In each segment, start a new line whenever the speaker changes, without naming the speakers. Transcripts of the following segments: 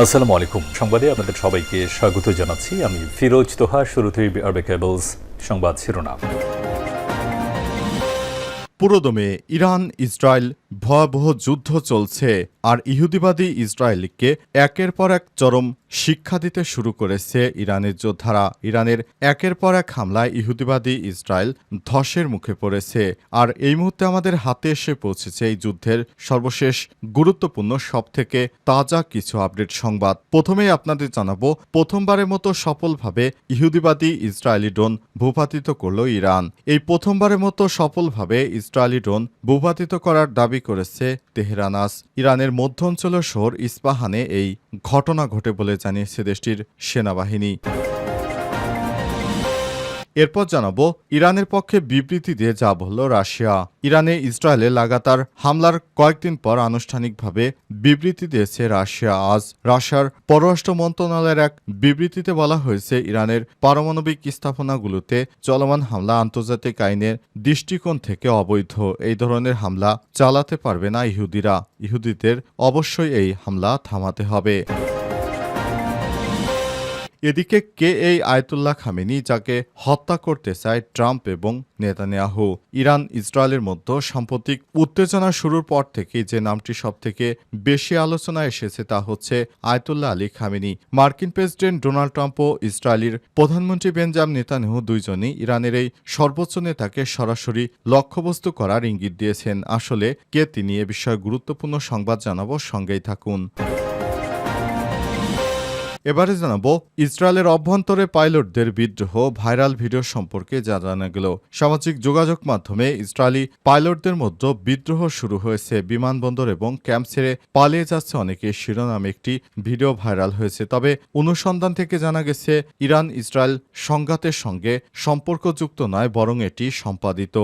আসসালামু আলাইকুম। সংবাদে আপনাদের সবাইকে স্বাগত জানাচ্ছি। আমি ফিরোজ তোহা শুরুতেই আরবে কেবলস সংবাদ শিরোনাম।
পুরোদমে ইরান, ইসরায়েল, ভয়াবহ যুদ্ধ চলছে আর ইহুদিবাদী ইসরায়েলকে একের পর এক চরম শিক্ষা দিতে শুরু করেছে ইরানের যোদ্ধারা। ইরানের একের পর এক হামলায় ইহুদিবাদী ইসরায়েল ধসের মুখে পড়েছে। আর এই মুহূর্তে আমাদের হাতে এসে পৌঁছেছে এই যুদ্ধের সর্বশেষ গুরুত্বপূর্ণ, সবথেকে তাজা কিছু আপডেট সংবাদ। প্রথমেই আপনাদের জানাব, প্রথমবারের মতো সফলভাবে ইহুদিবাদী ইসরায়েলি ড্রোন ভূপাতিত করল ইরান। এই প্রথমবারের মতো সফলভাবে ইসরায়েলি ড্রোন ভূপাতিত করার দাবি করেছে তেহরানাস ইরানের মধ্য শহর ইস্পাহানে এই ঘটনা ঘটে বলে জানিয়েছে দেশটির সেনাবাহিনী। এরপর জানাব, ইরানের পক্ষে বিবৃতি দিয়ে যা বলল রাশিয়া। ইরানে ইসরায়েলে লাগাতার হামলার কয়েকদিন পর আনুষ্ঠানিকভাবে বিবৃতি দিয়েছে রাশিয়া। আজ রাশিয়ার পররাষ্ট্র মন্ত্রণালয়ের এক বিবৃতিতে বলা হয়েছে, ইরানের পারমাণবিক স্থাপনাগুলোতে চলমান হামলা আন্তর্জাতিক আইনের দৃষ্টিকোণ থেকে অবৈধ। এই ধরনের হামলা চালাতে পারবে না ইহুদিরা। ইহুদিদের অবশ্যই এই হামলা থামাতে হবে। এদিকে কে এই আয়তুল্লাহ খামেনি যাকে হত্যা করতে চায় ট্রাম্প এবং নেতানিয়াহু? ইরান, ইসরায়েলের মধ্যে সাম্প্রতিক উত্তেজনা শুরুর পর থেকে যে নামটি সবথেকে বেশি আলোচনায় এসেছে তা হচ্ছে আয়তুল্লাহ আলী খামেনি। মার্কিন প্রেসিডেন্ট ডোনাল্ড ট্রাম্প ও ইসরায়েলের প্রধানমন্ত্রী বেঞ্জাম নেতানিয়াহু দুইজনই ইরানের এই সর্বোচ্চ নেতাকে সরাসরি লক্ষ্যবস্তু করার ইঙ্গিত দিয়েছেন। আসলে কে তিনি এ বিষয়ে গুরুত্বপূর্ণ সংবাদ জানাব সঙ্গেই থাকুন। এবারে জানাব, ইসরায়েলের অভ্যন্তরে পাইলটদের বিদ্রোহ ভাইরাল ভিডিও সম্পর্কে যা জানা গেল। সামাজিক যোগাযোগ মাধ্যমে ইসরায়েলি পাইলটদের মধ্যে বিদ্রোহ শুরু হয়েছে বিমানবন্দর এবং ক্যাম্প ছেড়ে পালিয়ে যাচ্ছে অনেকে। শিরোনামে একটি ভিডিও ভাইরাল হয়েছে। তবে অনুসন্ধান থেকে জানা গেছে ইরান ইসরায়েল সংঘাতের সঙ্গে সম্পর্কযুক্ত নয়, বরং এটি সম্পাদিত।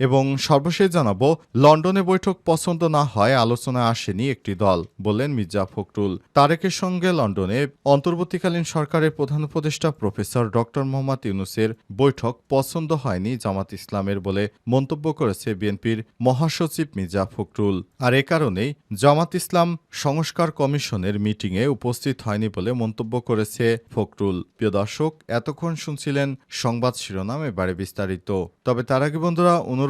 এবং সর্বশেষ জানাব, লন্ডনে বৈঠক পছন্দ না হয়, আলোচনায় আসেনি একটি দল, বললেন মির্জা ফখরুল। তারেকের সঙ্গে লন্ডনে অন্তর্বর্তীকালীন সরকারের প্রধান উপদেষ্টা প্রফেসর ডক্টর মোহাম্মদ ইউনুসের বৈঠক পছন্দ হয়নি জামাত ইসলামের বলে মন্তব্য করেছে বিএনপির মহাসচিব মির্জা ফখরুল। আর এ কারণেই জামাত ইসলাম সংস্কার কমিশনের মিটিংয়ে উপস্থিত হয়নি বলে মন্তব্য করেছে ফখরুল। প্রিয় দর্শক, এতক্ষণ শুনছিলেন সংবাদ শিরোনাম, এবারে বিস্তারিত। তবে তার আগে বন্ধুরা, অনুরোধ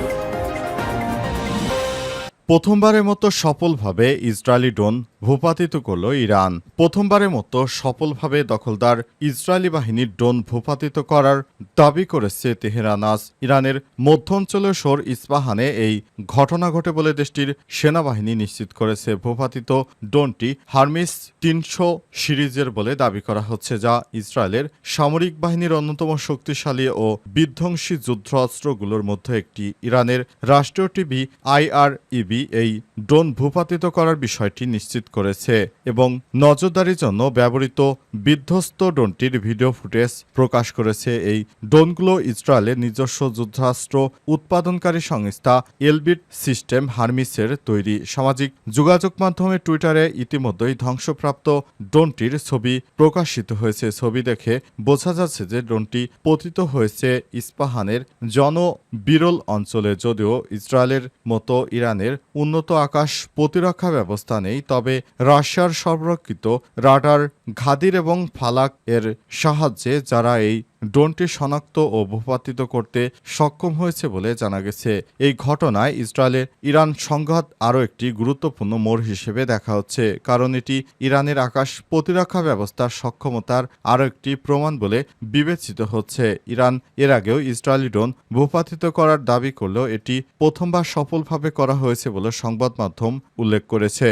প্রথমবারের মতো সফলভাবে ইসরায়েলি ড্রোন ভূপাতিত করল ইরান। প্রথমবারের মতো সফলভাবে দখলদার ইসরায়েলি বাহিনীর ড্রোন ভূপাতিত করার দাবি করেছে তেহরান। আজ ইরানের মধ্য অঞ্চলের শোর ইস্পাহানে এই ঘটনা ঘটে বলে দেশটির সেনাবাহিনী নিশ্চিত করেছে। ভূপাতিত ড্রোনটি হার্মিস তিনশো সিরিজের বলে দাবি করা হচ্ছে, যা ইসরায়েলের সামরিক বাহিনীর অন্যতম শক্তিশালী ও বিধ্বংসী যুদ্ধ অস্ত্রগুলোর মধ্যে একটি। ইরানের রাষ্ট্রীয় টিভি আইআরইবি এই ড্রোন ভূপাতিত করার বিষয়টি নিশ্চিত করেছে এবং নজরদারির জন্য ব্যবহৃত বিধ্বস্ত ড্রোনটির ভিডিও ফুটেজ প্রকাশ করেছে। এই ড্রোনগুলো ইসরায়েলের নিজস্ব যুদ্ধাস্ত্র উৎপাদনকারী সংস্থা এলবিট সিস্টেম হার্মিসের তৈরি সামাজিক যোগাযোগ মাধ্যমে টুইটারে ইতিমধ্যেই ধ্বংসপ্রাপ্ত ড্রোনটির ছবি প্রকাশিত হয়েছে। ছবি দেখে বোঝা যাচ্ছে যে ড্রোনটি পতিত হয়েছে ইস্পাহানের জনবিরল অঞ্চলে, যদিও ইসরায়েলের মতো ইরানের উন্নত আকাশ প্রতিরক্ষা ব্যবস্থা নেই, তবে রাশিয়ার সর্বরক্ষিত রাডার ঘাদির এবং ফালাক এর সাহায্যে যারা এই ড্রোনটি শনাক্ত ও ভূপাতিত করতে সক্ষম হয়েছে বলে জানা গেছে। এই ঘটনায় ইসরায়েলের ইরান সংঘাত আরও একটি গুরুত্বপূর্ণ মোড় হিসেবে দেখা হচ্ছে, কারণ এটি ইরানের আকাশ প্রতিরক্ষা ব্যবস্থার সক্ষমতার আরও একটি প্রমাণ বলে বিবেচিত হচ্ছে। ইরান এর আগেও ইসরায়েলি ড্রোন ভূপাতিত করার দাবি করলেও এটি প্রথমবার সফলভাবে করা হয়েছে বলে সংবাদ মাধ্যম উল্লেখ করেছে।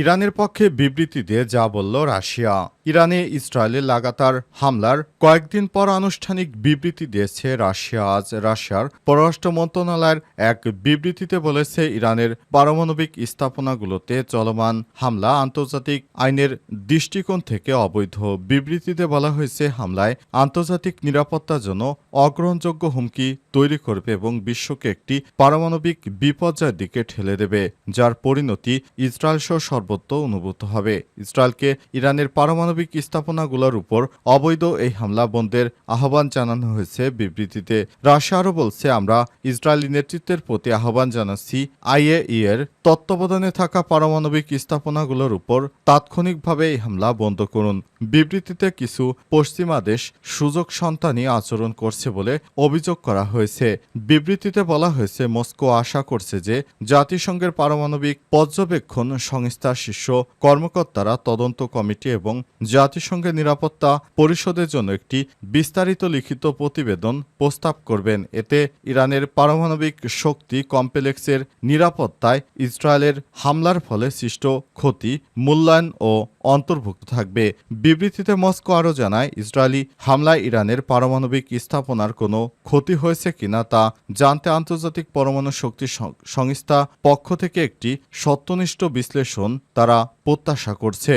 ইরানের পক্ষে বিবৃতি দিয়ে যা বলল রাশিয়া। ইরানে ইসরায়েলের লাগাতার হামলার কয়েকদিন পর আনুষ্ঠানিক বিবৃতি দিয়েছে রাশিয়া। আজ রাশিয়ার পররাষ্ট্র মন্ত্রণালয়ের এক বিবৃতিতে বলেছে, ইরানের পারমাণবিক স্থাপনাগুলোতে চলমান হামলা আন্তর্জাতিক আইনের দৃষ্টিকোণ থেকে অবৈধ। বিবৃতিতে বলা হয়েছে, হামলায় আন্তর্জাতিক নিরাপত্তার জন্য অগ্রহণযোগ্য হুমকি তৈরি করবে এবং বিশ্বকে একটি পারমাণবিক বিপর্যয়ের দিকে ঠেলে দেবে, যার পরিণতি ইসরায়েল সহ সর্বত্র অনুভূত হবে। ইসরায়েলকে ইরানের পারমাণবিক স্থাপনাগুলোর উপর অবৈধ এই হামলা বন্ধের আহ্বান জানানো হয়েছে বিবৃতিতে। রাশিয়া আরও বলছে, আমরা ইসরায়েলি নেতৃত্বের প্রতি আহ্বান জানাচ্ছি, আইএই এর তত্ত্বাবধানে থাকা পারমাণবিক স্থাপনাগুলোর উপর তাৎক্ষণিকভাবে এই হামলা বন্ধ করুন। বিবৃতিতে কিছু পশ্চিমা দেশ সুযোগ সন্তানী আচরণ করছে বলে অভিযোগ করা হয়েছে। বিবৃতিতে বলা হয়েছে, মস্কো আশা করছে যে জাতিসংঘের পারমাণবিক পর্যবেক্ষণ সংস্থার শীর্ষ কর্মকর্তারা তদন্ত কমিটি এবং জাতিসংঘের নিরাপত্তা পরিষদের জন্য একটি বিস্তারিত লিখিত প্রতিবেদন প্রস্তাব করবেন। এতে ইরানের পারমাণবিক শক্তি কমপ্লেক্সের নিরাপত্তায় ইসরায়েলের হামলার ফলে সৃষ্ট ক্ষতি, মূল্যায়ন ও অন্তর্ভুক্ত থাকবে। বিবৃতিতে মস্কো আরও জানায়, ইসরায়েলি হামলায় ইরানের পারমাণবিক স্থাপনার কোনো ক্ষতি হয়েছে কিনা তা জানতে আন্তর্জাতিক পরমাণু শক্তি সংস্থা পক্ষ থেকে একটি সত্যনিষ্ঠ বিশ্লেষণ তারা প্রত্যাশা করছে।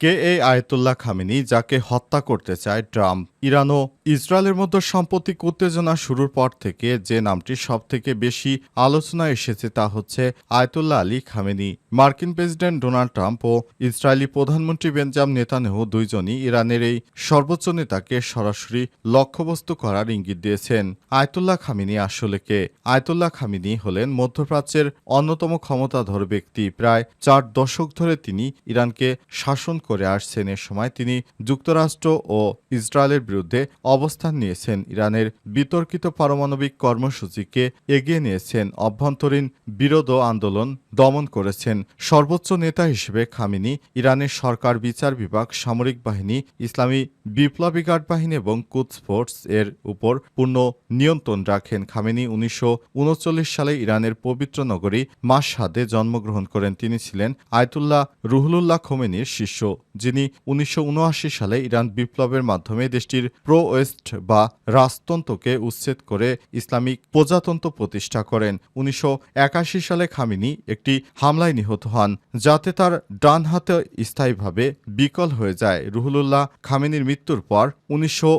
কে এ আয়তুল্লাহ খামিনি যাকে হত্যা করতে চায় ট্রাম্প? ইরান ও ইসরায়েলের মধ্যে সাম্প্রতিক উত্তেজনা শুরুর পর থেকে যে নামটি সবথেকে বেশি আলোচনায় এসেছে তা হচ্ছে আয়তুল্লাহ আলী খামেনি। মার্কিন প্রেসিডেন্ট ডোনাল্ড ট্রাম্প ও ইসরায়েলি প্রধানমন্ত্রী বেঞ্জাম নেতানেহু দুইজনই ইরানের এই সর্বোচ্চ নেতাকে সরাসরি লক্ষ্যবস্তু করার ইঙ্গিত দিয়েছেন। আয়তুল্লাহ খামিনি আসলে কে? আয়তুল্লাহ খামিনি হলেন মধ্যপ্রাচ্যের অন্যতম ক্ষমতাধর ব্যক্তি। প্রায় চার দশক ধরে তিনি ইরানকে শাসন করে আসছেন। এ সময় তিনি যুক্তরাষ্ট্র ও ইসরায়েলের অবস্থান নিয়েছেন ইরানের বিতর্কিত পারমাণবিক কর্মসূচিকে এগিয়ে নিয়েছেন অভ্যন্তরীণ বিরোধ আন্দোলন দমন করেছেন। সর্বোচ্চ নেতা হিসেবে খামিনি ইরানের সরকার বিচার বিভাগ, সামরিক বাহিনী, ইসলামী বিপ্লবী গার্ড বাহিনী এবং কুদস ফোর্স এর উপর পূর্ণ নিয়ন্ত্রণ রাখেন। খামেনি উনিশশো সালে ইরানের পবিত্র নগরী মাসহাদে জন্মগ্রহণ করেন। তিনি ছিলেন আয়তুল্লাহ রুহুলুল্লাহ খোমেনির শিষ্য, যিনি উনিশশো উনআশি সালে ইরান বিপ্লবের মাধ্যমে দেশটির প্রো ওয়েস্ট বা রাজতন্ত্রকে উচ্ছেদ করে ইসলামিক প্রজাতন্ত্র প্রতিষ্ঠা করেন। উনিশশো একাশি সালে খামিনি একটি হামলায় নিহত হন, যাতে তার ডান হাতে স্থায়ীভাবে বিকল হয়ে যায়। রুহুলুল্লাহ খামেনির মৃত্যুর পর উনিশশো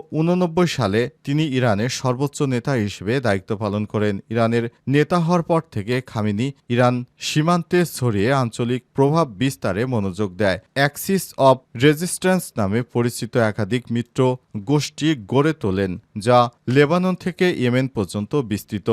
সালে তিনি ইরানের সর্বোচ্চ নেতা হিসেবে দায়িত্ব পালন করেন। ইরানের নেতা হওয়ার পর থেকে খামিনি ইরান সীমান্তে ছড়িয়ে আঞ্চলিক প্রভাব বিস্তারে মনোযোগ দেয়। অ্যাক্সিস অব রেজিস্ট্যান্স নামে পরিচিত একাধিক মিত্র গোষ্ঠী গড়ে তোলেন যা লেবানন থেকে ইয়েমেন পর্যন্ত বিস্তৃত।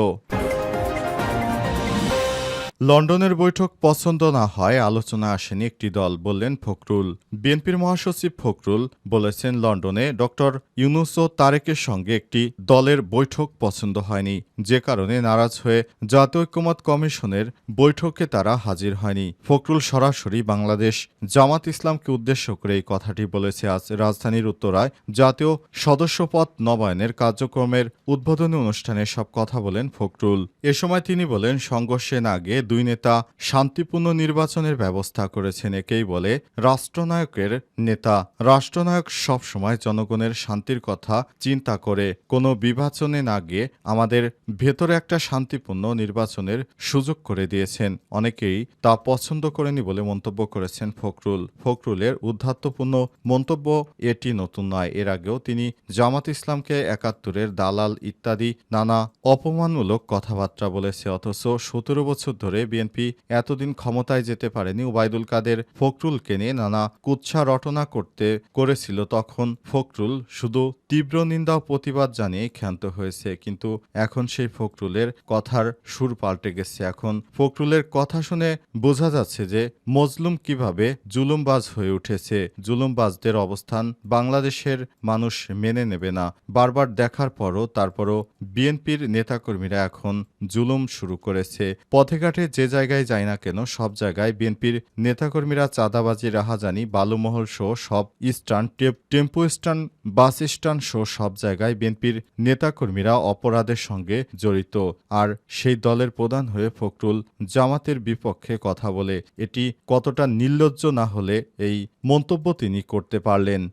লন্ডনের বৈঠক পছন্দ না হয়, আলোচনা আসেনি একটি দল, বললেন ফখরুল। বিএনপির মহাসচিব ফখরুল বলেছেন, লন্ডনে ডক্টর ইউনুস ও তারেকের সঙ্গে একটি দলের বৈঠক পছন্দ হয়নি। যে কারণে নারাজ হয়ে জাতীয় ঐক্যমত কমিশনের বৈঠকে তারা হাজির হয়নি। ফখরুল সরাসরি বাংলাদেশ জামাত ইসলামকে উদ্দেশ্য করে এই কথাটি বলেছে। আজ রাজধানীর উত্তরায় জাতীয় সদস্যপদ নবায়নের কার্যক্রমের উদ্বোধনী অনুষ্ঠানে সব কথা বলেন ফখরুল। এ সময় তিনি বলেন, সংঘর্ষে না গিয়ে দুই নেতা শান্তিপূর্ণ নির্বাচনের ব্যবস্থা করেছেন একেই বলে রাষ্ট্রনায়কের নেতা। রাষ্ট্রনায়ক সবসময় জনগণের শান্তির কথা চিন্তা করে। কোনো বিভাচনে না গিয়ে আমাদের ভেতরে একটা শান্তিপূর্ণ নির্বাচনের সুযোগ করে দিয়েছেন। অনেকেই তা পছন্দ করেনি বলে মন্তব্য করেছেন ফখরুল। ফখরুলের উদ্ধাত্তপূর্ণ মন্তব্য এটি নতুন নয়। এর আগেও তিনি জামাত ইসলামকে একাত্তরের দালাল ইত্যাদি নানা অপমানমূলক কথাবার্তা বলেছে, অথচ সতেরো বছর ধরে বিএনপি এতদিন ক্ষমতায় যেতে পারেনি। ওবায়দুল কাদের ফখরুলকে নিয়ে নানা কুৎসা রটনা করতে করেছিল। তখন ফখরুল শুধু তীব্র নিন্দা প্রতিবাদ জানিয়ে ক্ষান্ত হয়েছে, কিন্তু এখন সেই ফখরুলের কথার সুর পাল্টে গেছে। এখন ফখরুলের কথা শুনে বোঝা যাচ্ছে যে মজলুম কীভাবে জুলুমবাজ হয়ে উঠেছে। জুলুমবাজদের অবস্থান বাংলাদেশের মানুষ মেনে নেবে না। বারবার দেখার পরও, তারপরও বিএনপির নেতাকর্মীরা এখন জুলুম শুরু করেছে। পথে যে জায়গায় যায় না কেন, সব জায়গায় বিএনপির নেতাকর্মীরা চাঁদাবাজি, রাহাজানি, বালুমহল সহ সব টেপ টেম্পো স্ট্যান্ড বাস স্ট্যান্ড সহ সব জায়গায় বিএনপির নেতাকর্মীরা অপরাধের সঙ্গে জড়িত। আর সেই দলের প্রধান হয়ে ফখরুল জামাতের বিপক্ষে কথা বলে, এটি কতটা নির্লজ্জ না হলে এই মন্তব্য তিনি করতে পারলেন।